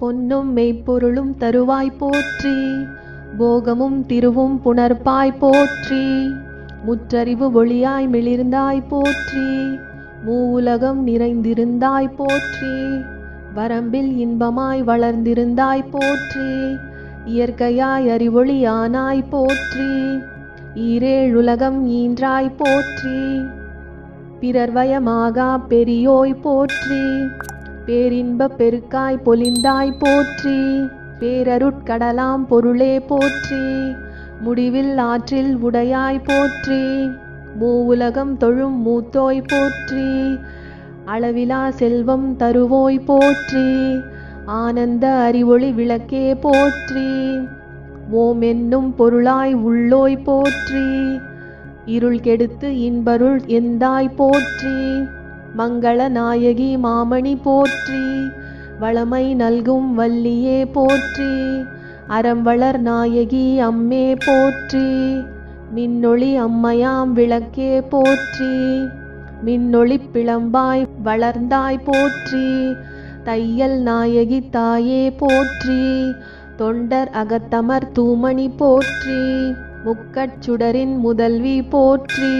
பொன்னும் மெய்ப்பொருளும் தருவாய் போற்றி. போகமும் திருவும் புணர்ப்பாய் போற்றி. முற்றறிவு ஒளியாய் மிளிர்ந்தாய் போற்றி. மூவுலகம் நிறைந்திருந்தாய் போற்றி. வரம்பில் இன்பமாய் வளர்ந்திருந்தாய் போற்றி. இயற்கையாய் அறிவொளியானாய் போற்றி. ஈரேழுலகம் ஈன்றாய் போற்றி. பிறர்வயமாக பெரியோய் போற்றி. பேரின்பப் பெருக்காய் பொலிந்தாய் போற்றி. பேரருட்கடலாம் பொருளே போற்றி. முடிவில் ஆற்றில் உடையாய் போற்றி. மூவுலகம் தொழும் மூத்தோய் போற்றி. அளவிலா செல்வம் தருவோய் போற்றி. ஆனந்த அறிவொளி விளக்கே போற்றி. ஓம் என்னும் பொருளாய் உள்ளோய் போற்றி. இருள் கெடுத்து இன்பருள் எந்தாய் போற்றி. மங்கள நாயகி மாமணி போற்றி வளமை நல்கும் வள்ளியே போற்றி அறம்வளர் நாயகி அம்மே போற்றி மின்னொளி அம்மையாம் விளக்கே போற்றி மின்னொளிப் பிளம்பாய் வளர்ந்தாய் போற்றி தையல் நாயகி தாயே போற்றி தொண்டர் அகத்தமர் தூமணி போற்றி முக்கட் சுடரின் முதல்வி போற்றி.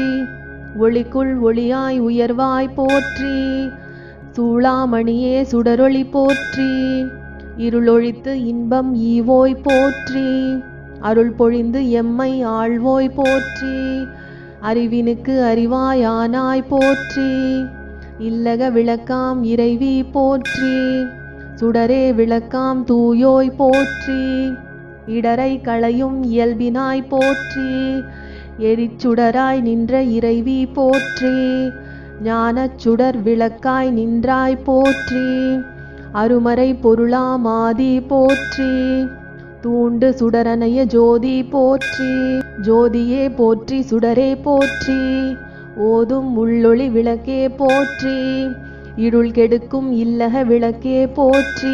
ஒளிக்குள் ஒளியாய் உயர்வாய் போற்றி. சூளாமணியே சுடரொளி போற்றி. இருளொழித்து இன்பம் ஈவோய் போற்றி. அருள் பொழிந்து எம்மை ஆழ்வோய் போற்றி. அறிவினுக்கு அறிவாயானாய் போற்றி. இல்லக விளக்காம் இறைவி போற்றி. சுடரே விளக்காம் தூயோய் போற்றி. இடரை களையும் இயல்பினாய் போற்றி. எரிச்சுடராய் நின்ற இறைவி போற்றி. ஞானச் சுடர் விளக்காய் நின்றாய் போற்றி. அருமறை பொருளாமாதி போற்றி. தூண்டு சுடரனைய ஜோதி போற்றி. ஜோதியே போற்றி சுடரே போற்றி. ஓதும் உள்ளொளி விளக்கே போற்றி. இருள் கெடுக்கும் இல்லக விளக்கே போற்றி.